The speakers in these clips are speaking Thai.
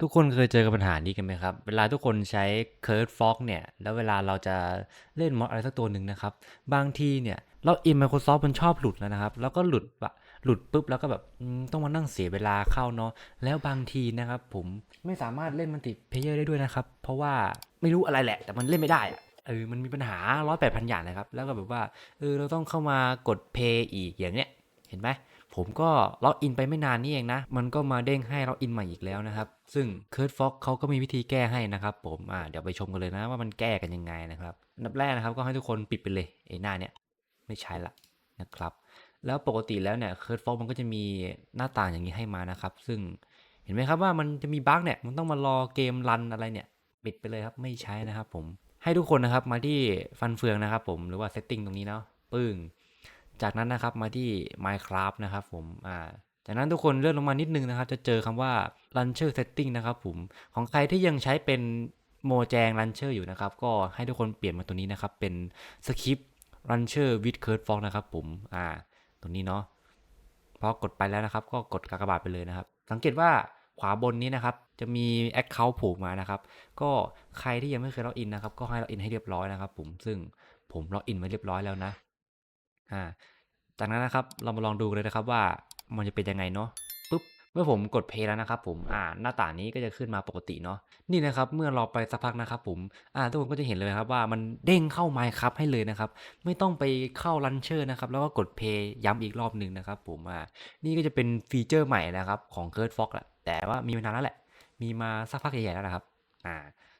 ทุกคนเคยเจอกับปัญหานี้กันไหมครับ เวลาทุกคนใช้ Curve Fox เนี่ย แล้วเวลาเราจะเล่นมอดอะไรสักตัวหนึ่งนะครับ บางทีเนี่ย เราอิน Microsoft มันชอบหลุดแล้วนะครับ แล้วก็หลุดแบบหลุดปุ๊บแล้วก็แบบต้องมานั่งเสียเวลาเข้าเนาะ แล้วบางทีนะครับผมไม่สามารถเล่นมันติเพลเยอร์ได้ด้วยนะครับ เพราะว่าไม่รู้อะไรแหละ แต่มันเล่นไม่ได้อะเออ มันมีปัญหาร้อยแปดพันอย่างนะครับ แล้วก็แบบว่า เออ เราต้องเข้ามากดเพย์อีกอย่างเนี้ย เห็นไหมผมก็ล็อกอินไปไม่นานนี่เองนะ มันก็มาเด้งให้ล็อกอินใหม่อีกแล้วนะครับ ซึ่ง c u r d Fox เขาก็มีวิธีแก้ให้นะครับผมอ่าเดี๋ยวไปชมกันเลยนะว่ามันแก้กันยังไงนะครับอันดับแรกนะครับก็ให้ทุกคนปิดไปเลยไอ้หน้าเนี้ยไม่ใช่ละนะครับ แล้วปกติแล้วเนี่ย c u r d Fox มันก็จะมีหน้าต่างอย่างนี้ให้มานะครับ ซึ่งเห็นไหมครับว่ามันจะมีบั๊กเนี่ยมันต้องมารอเกมรันอะไรเนี่ยปิดไปเลยครับไม่ใช้นะครับผมให้ทุกคนนะครับมาที่ฟันเฟืองนะครับผมหรือว่า setting ตรงนี้เนาะปึ้ง จากนั้นนะครับมาที่ Minecraft นะครับผมอ่าจากนั้นทุกคนเลื่อนลงมานิดนึงนะครับ จะเจอคำว่า Launcher Setting นะครับผมของใครที่ยังใช้เป็นโมแจง Launcher อยู่นะครับ ก็ให้ทุกคนเปลี่ยนมาตัวนี้นะครับ เป็น Skip Launcher with Curve Fox นะครับผมอ่าตัวนี้เนาะพอกดไปแล้วนะครับ ก็กดกากบาทไปเลยนะครับ สังเกตว่าขวาบนนี้นะครับ จะมี Account ผล่มานะครับ ก็ใครที่ยังไม่เคยล็อกอินนะครับ ก็ให้ล็อกอินให้เรียบร้อยนะครับผมซึ่งผมล็อกอินไว้เรียบร้อยแล้วนะ อ่าจากนั้นนะครับเรามาลองดูเลยนะครับว่ามันจะเป็นยังไงเนาะปุ๊บเมื่อผมกดเพลย์แล้วนะครับ ผมอ่าหน้าต่างนี้ก็จะขึ้นมาปกติเนาะนี่นะครับเมื่อรอไปสักพักนะครับ ผมอ่าทุกคนก็จะเห็นเลยครับว่ามันเด้งเข้า Minecraft ให้เลยนะครับ ไม่ต้องไปเข้า Launcher นะครับแล้วก็กดเพลย์ย้ำอีกรอบหนึ่งนะครับผมอ่านี่ก็จะเป็นฟีเจอร์ใหม่นะครับของ c u r d Fox แหละแต่ว่ามีมานานแล้วแหละ มีมาสักพักใหญ่ๆแล้วนะครับอ่า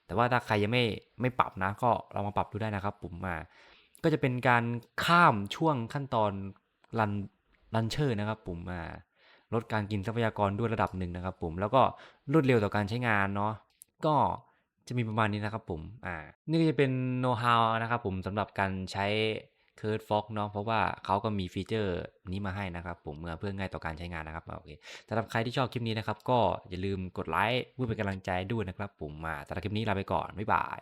แต่ว่าถ้าใครยังไม่ไม่ปรับนะก็ลองมาปรับดูได้นะครับผมอ่า ก็จะเป็นการข้ามช่วงขั้นตอนรันรันเชอร์นะครับผมอ่าลดการกินทรัพยากรด้วยระดับหนึ่งนะครับผมแล้วก็รวดเร็วต่อการใช้งานเนาะก็จะมีประมาณนี้นะครับผมอ่านี่ก็จะเป็นโน้ตฮาวนะครับผมสำหรับการใช้ c u r d Fox เนาะเพราะว่าเขาก็มีฟีเจอร์นี้มาให้นะครับผมเพื่อง่ายต่อการใช้งานนะครับโอเคสำหรับใครที่ชอบคลิปนี้นะครับ ก็อย่าลืมกดไลค์เพื่อเป็นกำลังใจด้วยนะครับผมมาสำหรับคลิปนี้ลาไปก่อนบ๊ายบาย